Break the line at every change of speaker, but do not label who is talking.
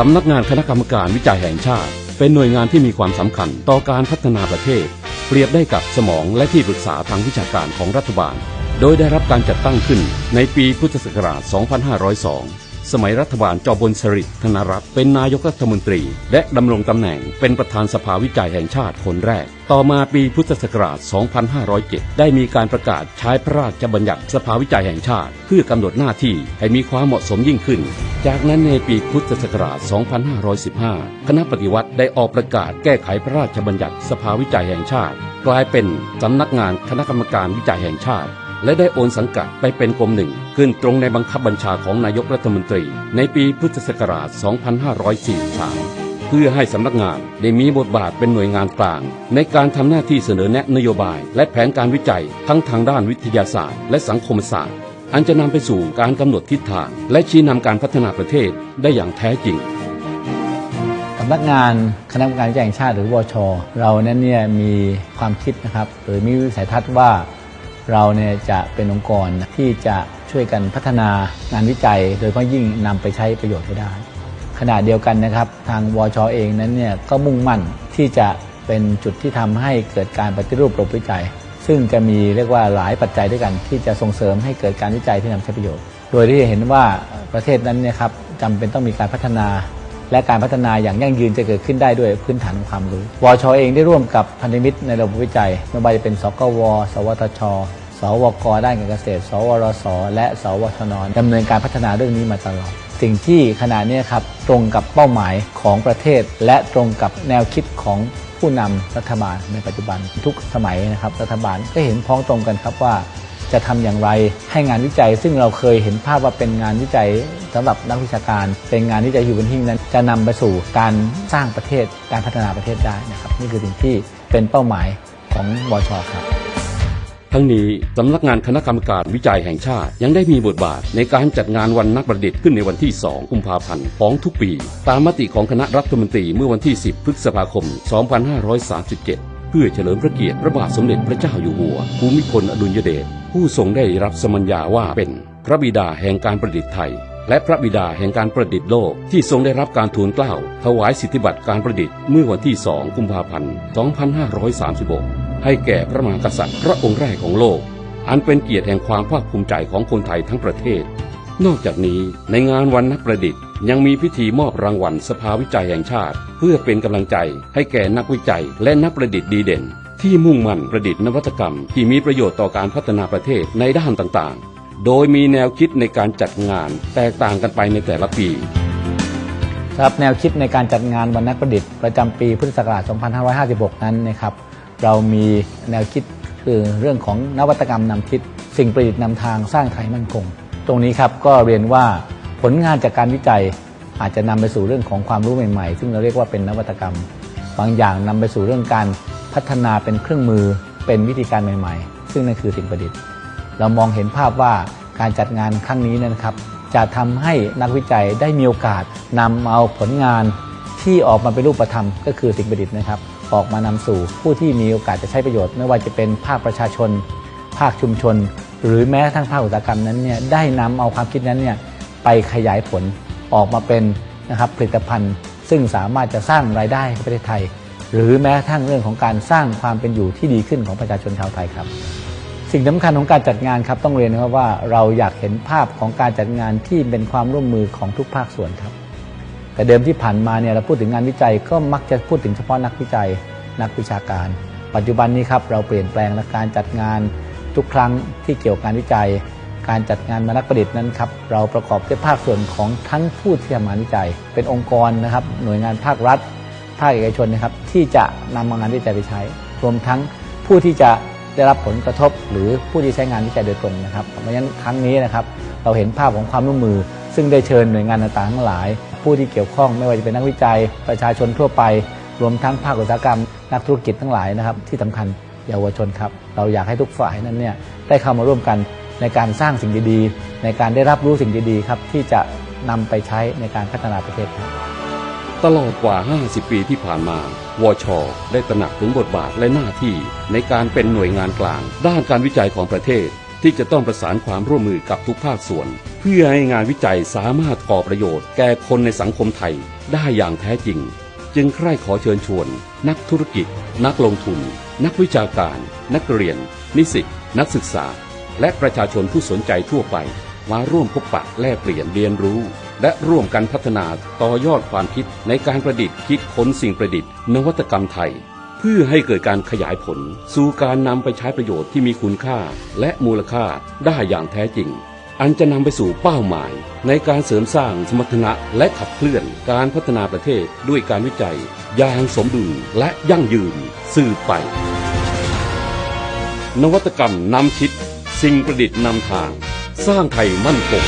สำนักงานคณะกรรมการวิจัยแห่งชาติ เป็นหน่วยงานที่มีความสำคัญต่อการพัฒนาประเทศ เปรียบได้กับสมองและที่ปรึกษาทางวิชาการของรัฐบาล โดยได้รับการจัดตั้งขึ้นในปีพุทธศักราช 2502 สมัยรัฐบาลจอบนสริธนรัตน์เป็นนายกรัฐมนตรี และดำรงตำแหน่งเป็นประธานสภาวิจัยแห่งชาติคนแรก ต่อมาปีพุทธศักราช 2507 ได้มีการประกาศใช้พระราชบัญญัติสภาวิจัยแห่งชาติ เพื่อกำหนดหน้าที่ให้มีความเหมาะสมยิ่งขึ้น จากนั้นในปีพุทธศักราช 2515 คณะปฏิวัติได้ออกประกาศแก้ไขพระราชบัญญัติสภาวิจัยแห่งชาติ กลายเป็นสำนักงานคณะกรรมการวิจัยแห่งชาติ และได้โอนสังกัดไปเป็นกรมหนึ่ง ขึ้นตรงในบังคับบัญชาของนายกรัฐมนตรี ในปีพุทธศักราช 2543 เพื่อให้สำนักงานได้มีบทบาทเป็นหน่วยงานกลาง ในการทำหน้าที่เสนอแนะนโยบาย และแผนการวิจัยทั้งทางด้านวิทยาศาสตร์ และสังคมศาสตร์ อันจะนำไปสู่การกำหนดทิศทาง และชี้นำการพัฒนาประเทศได้อย่างแท้จริง
สำนักงานคณะกรรมการวิจัยแห่งชาติหรือวช เรานั้นเนี่ยมีความคิดนะครับหรือมีวิสัยทัศน์ว่า เราเนี่ยจะเป็นองค์กรที่จะช่วยกันพัฒนางานวิจัย โดยเฉพาะยิ่งนำไปใช้ประโยชน์ให้ได้ ขณะเดียวกันนะครับ ทางวชเองนั้นเนี่ยก็มุ่งมั่นที่จะเป็นจุดที่ทำให้เกิดการปฏิรูประบบวิจัย ซึ่งจะมีเรียกว่าหลายปัจจัยด้วยกัน ที่จะส่งเสริมให้เกิดการวิจัยที่นำใช้ประโยชน์ โดยที่เห็นว่าประเทศนั้นเนี่ยครับจำเป็นต้องมีการพัฒนาและการพัฒนาอย่างยั่งยืนจะเกิดขึ้นได้ด้วยพื้นฐานของความรู้ วชเองได้ร่วมกับพันธมิตรในระบบวิจัยไม่ว่าจะเป็นสกว สวทช สวกด้านการเกษตร สวรส และ สวทนดำเนินการพัฒนาเรื่องนี้มาตลอด สิ่งที่ขณะนี้ครับตรงกับเป้าหมายของประเทศ และตรงกับแนวคิดของผู้นำรัฐบาลในปัจจุบันทุกสมัยนะครับรัฐบาลก็เห็นพ้องตรงกันครับว่าจะทำอย่างไรให้งานวิจัย ซึ่งเราเคยเห็นภาพว่าเป็นงานวิจัยสำหรับนักวิชาการ เป็นงานวิจัยอยู่บนหิ้งนั้น จะนำไปสู่การสร้างประเทศการพัฒนาประเทศได้นะครับ นี่คือสิ่งที่เป็นเป้าหมายของวชครับ
ทั้งนี้สำนักงานคณะกรรมการวิจัยแห่งชาติ ยังได้มีบทบาทในการจัดงานวันนักประดิษฐ์ขึ้นในวันที่ 2 กุมภาพันธ์ของทุกปี ตามมติของคณะรัฐมนตรีเมื่อวันที่ 10 พฤษภาคม 2537 เพื่อเฉลิมพระเกียรติพระบาทสมเด็จพระเจ้าอยู่หัวภูมิพลอดุลยเดชผู้ทรงได้รับสมัญญาว่าเป็นพระบิดาแห่งการประดิษฐ์ไทยและพระบิดาแห่งการประดิษฐ์โลกที่ทรงได้รับการทูลเกล้าถวายสิทธิบัตรการประดิษฐ์เมื่อวันที่ 2 กุมภาพันธ์ 2536 ให้แก่พระมหากษัตริย์พระองค์แรกของโลก อันเป็นเกียรติแห่งความภาคภูมิใจของคนไทยทั้งประเทศ นอกจากนี้ในงานวันนักประดิษฐ์ ยังมีพิธีมอบรางวัลสภาวิจัยแห่งชาติ เพื่อเป็นกำลังใจให้แก่นักวิจัยและนักประดิษฐ์ดีเด่น ที่มุ่งมั่นประดิษฐ์นวัตกรรม ที่มีประโยชน์ต่อการพัฒนาประเทศในด้านต่างๆ โดยมีแนวคิดในการจัดงานแตกต่างกันไปในแต่ละปี
สำหรับแนวคิดในการจัดงานวันนักประดิษฐ์ประจำปีพุทธศักราช 2556 นั้นนะครับ เรามีแนวคิดคือเรื่องของนวัตกรรมนำทิศสิ่งประดิษฐ์นำทางสร้างไทยมั่นคง ตรงนี้ครับก็เรียนว่าผลงานจากการวิจัยอาจจะนำไปสู่เรื่องของความรู้ใหม่ๆ ซึ่งเราเรียกว่าเป็นนวัตกรรม บางอย่างนำไปสู่เรื่องการพัฒนาเป็นเครื่องมือเป็นวิธีการใหม่ๆ ซึ่งนั่นคือสิ่งประดิษฐ์ เรามองเห็นภาพว่าการจัดงานครั้งนี้นะครับ จะทำให้นักวิจัยได้มีโอกาสนำเอาผลงานที่ออกมาเป็นรูปธรรมก็คือสิ่งประดิษฐ์นะครับ ออกมานำสู่ผู้ที่มีโอกาสจะใช้ประโยชน์ ไม่ว่าจะเป็นภาคประชาชน ภาคชุมชน หรือแม้กระทั่งภาคอุตสาหกรรมนั้นเนี่ยได้นำเอาความคิดนั้นเนี่ยไปขยายผลออกมาเป็นนะครับผลิตภัณฑ์ ซึ่งสามารถจะสร้างรายได้ให้ประเทศไทย หรือแม้กระทั่งเรื่องของการสร้างความเป็นอยู่ที่ดีขึ้นของประชาชนชาวไทยครับ สิ่งสำคัญของการจัดงานครับต้องเรียนนะครับว่าเราอยากเห็นภาพของการจัดงานที่เป็นความร่วมมือของทุกภาคส่วนครับ แต่เดิมที่ผ่านมาเนี่ยเราพูดถึงงานวิจัยก็มักจะพูดถึงเฉพาะนักวิจัย นักวิชาการ ปัจจุบันนี้ครับเราเปลี่ยนแปลงและการจัดงานทุกครั้งที่เกี่ยวกับการวิจัย การจัดงานมานักประดิษฐ์นั้นครับเราประกอบด้วยภาคส่วนของทั้งผู้ที่ทำงานวิจัย เป็นองค์กรนะครับหน่วยงานภาครัฐ ภาคเอกชนนะครับที่จะนำงานวิจัยไปใช้ รวมทั้งผู้ที่จะได้รับผลกระทบ หรือผู้ที่ใช้งานวิจัยโดยตรงนะครับเพราะฉะนั้นครั้งนี้นะครับเราเห็นภาพของความร่วมมือ ซึ่งได้เชิญหน่วยงานต่างๆทั้งหลายผู้ที่เกี่ยวข้องไม่ว่าจะเป็นนักวิจัย ประชาชนทั่วไป รวมทั้งภาคอุตสาหกรรม นักธุรกิจทั้งหลายนะครับ ที่สำคัญเยาวชนครับ เราอยากให้ทุกฝ่ายนั้นเนี่ยได้เข้ามาร่วมกันในการสร้างสิ่งดีๆ ในการได้รับรู้สิ่งดีๆครับที่จะนำไปใช้ในการพัฒนาประเทศครับ
ตลอดกว่า 50 ปีที่ผ่านมา วช ได้ตระหนักถึงบทบาทและหน้าที่ในการเป็นหน่วยงานกลาง ด้านการวิจัยของประเทศ ที่จะต้องประสานความร่วมมือกับทุกภาคส่วน เพื่อให้งานวิจัยสามารถก่อประโยชน์แก่คนในสังคมไทยได้อย่างแท้จริง จึงใคร่ขอเชิญชวน นักธุรกิจ นักลงทุน นักวิชาการ นักเรียน นิสิตนักศึกษา และประชาชนผู้สนใจทั่วไป มาร่วมพบปะแลกเปลี่ยนเรียนรู้ และร่วมกันพัฒนาต่อยอดความคิดในการประดิษฐ์คิดค้นสิ่งประดิษฐ์ นวัตกรรมไทย เพื่อให้เกิดการขยายผล สู่การนำไปใช้ประโยชน์ที่มีคุณค่าและมูลค่าได้อย่างแท้จริง อันจะนำไปสู่เป้าหมาย ในการเสริมสร้างสมรรถนะและขับเคลื่อนการพัฒนาประเทศด้วยการวิจัย อย่างสมดุลและยั่งยืนสืบไป นวัตกรรมนำชิด สิ่งประดิษฐ์นำทาง สร้างไทยมั่นคง